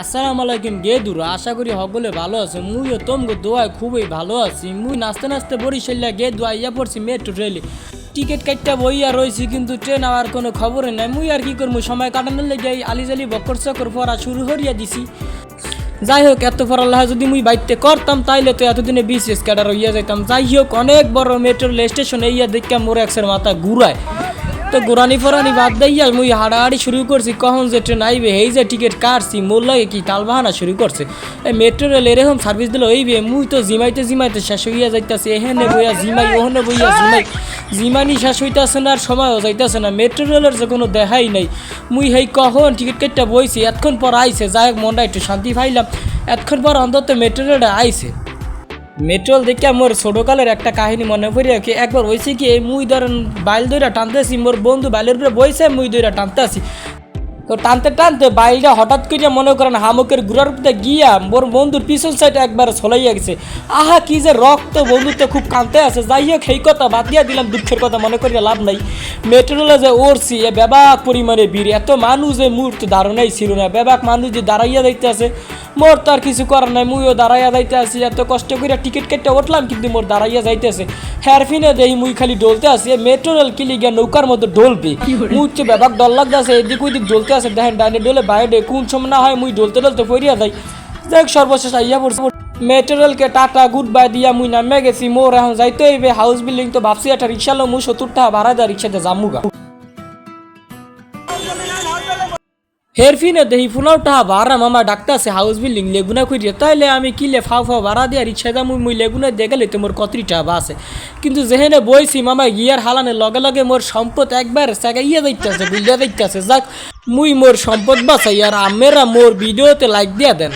আসসালামু আলাইকুম গে দূর, আশা করি সকলে ভালো আছে। মুইও তোমগো দোয়ায় খুবই ভালো আছি। মুই নাচতে নাচতে বরিশাল্লা গে দোয়া ইয়া পড়ছি মেট্রো রেলে টিকিট কাটটা বইয়া রয়েছি কিন্তু ট্রেন আবার কোনো খবরে নাই। মুই আর কি করব সময় কাটানোর লেগে আলিজালি বকর চকর পড়া শুরু করিয়া দিছি। যাই হোক, এত পড়ালেখা যদি মুই বাইতে করতাম, তাইলে তো এতদিনে বিসিএস ক্যাডার হইয়া যাইতাম। যাই হোক, অনেক বড় মেট্রো স্টেশন ইয়া দেখা মোর একসের মাথা ঘুরায়। তো গোরানি ফরানি বাদ দিয়া মুই হাড়াহাড়ি শুরু করছি, কখন যে ট্রেন আইবে এই যে টিকিট কাটছি, মোর লাগে কি তাল বাহানা শুরু করছে? এই মেট্রো রেল এরকম সার্ভিস দিলে হইবে, মুই তো জিমাইতে জিমাইতে শেষ হইয়া যাইতাছে, এহেনে বইয়া জিমাই, ওহনে বইয়া জিমাই। জিমানি শেষ হইতাছে না আর সময়ও যাইতাছে না মেট্রো রেলের যে কোনো দেখাই নাই। মুই হেই কখন টিকিট কেটটা বইছি, এতক্ষণ পর আইছে, যাই হোক মনটা একটু শান্তি পাইলাম। এতক্ষণ পর অন্তত মেট্রো রেলটা আইছে। মেট্রোল দেখে মোর ছোটকালের একটা কাহিনী মনে পড়ে কি, একবার হয়েছে কি, এই মুই ধরেন বাইল দইরা টানতেছি, মোর বন্ধু বাইলের উপরে বইছে, মুই দইরা টানতেছি। তো টানতে টানতে বাইলটা হঠাৎ করে মনে করেন হামকের ঘুরার উপরে গিয়া মোর বন্ধুর পিছন সাইডে একবার ছলাইয়া গেছে। আহা, কি যে রক্ত বন্ধু তো খুব কাঁদতে আছে। যাই হোক, সেই কথা বাদ দিয়া দিলাম, দুঃখের কথা মনে করিয়া লাভ নাই। মেট্রোলে যে ওরছি, এ ব্যাপক পরিমাণে ভিড়। এত মানুষ যে মুহূর্তে ধারণাই ছিল না। ব্যাপক মানুষ যে দাঁড়াইয়া দেখতে আছে। মোর তো আর কিছু করার নাই মুইও দাঁড়াইয়া যাইতে আছি এত কষ্ট করে টিকিট কেটে উঠলাম কিন্তু মোর দাঁড়াইয়া যাইতেছে। হেয়ারফিনে দেই মুই খালি ডলতে আছি মেট্রো রেল কিলি গিয়া নৌকার মতো ডলবে। মুই হচ্ছে ব্যাপার ডর লাগতেছে এদিক ওইদিক ডলতে আছে দেখেন ডাইনে ডলে বাইরে কোন সময় না হয় মুই ডলতে ডলতে পড়িয়া যাই। দেখ সর্বশেষ আইয়া পড়ছে। মেট্রো রেলকে টাটা গুড বাই দিয়া মুই নামে গেছি মোর এখন যাইতে হইবে হাউস বিল্ডিং তো ভাবছি একটা রিক্সা লো মুই সত্তর টাকা ভাড়া দেয় রিক্সাতে যামুগা। হেরফিনে দেহি ফুলাও টাহা ভাড়া মামা ডাক্তার আছে, হাউস বিল্ডিং, লেগুনা করিয়া তাইলে আমি কিলে ফাও ফাও ভাড়া দিয়া রিক্সা দাম মুই লেগুনা দেখালে তো তোমার কতরি টাকা আছে। কিন্তু যেহেনে বইছি মামা, গিয়ার হালানের লগে লগে মোর সম্পদ একবার সাগাইয়া দেখতেছে বুঝিয়া দেখতেছে যাক, মুই মোর সম্পদ বাঁচাই আর আমেরা মোর ভিডিওতে লাইক দিয়া দেন।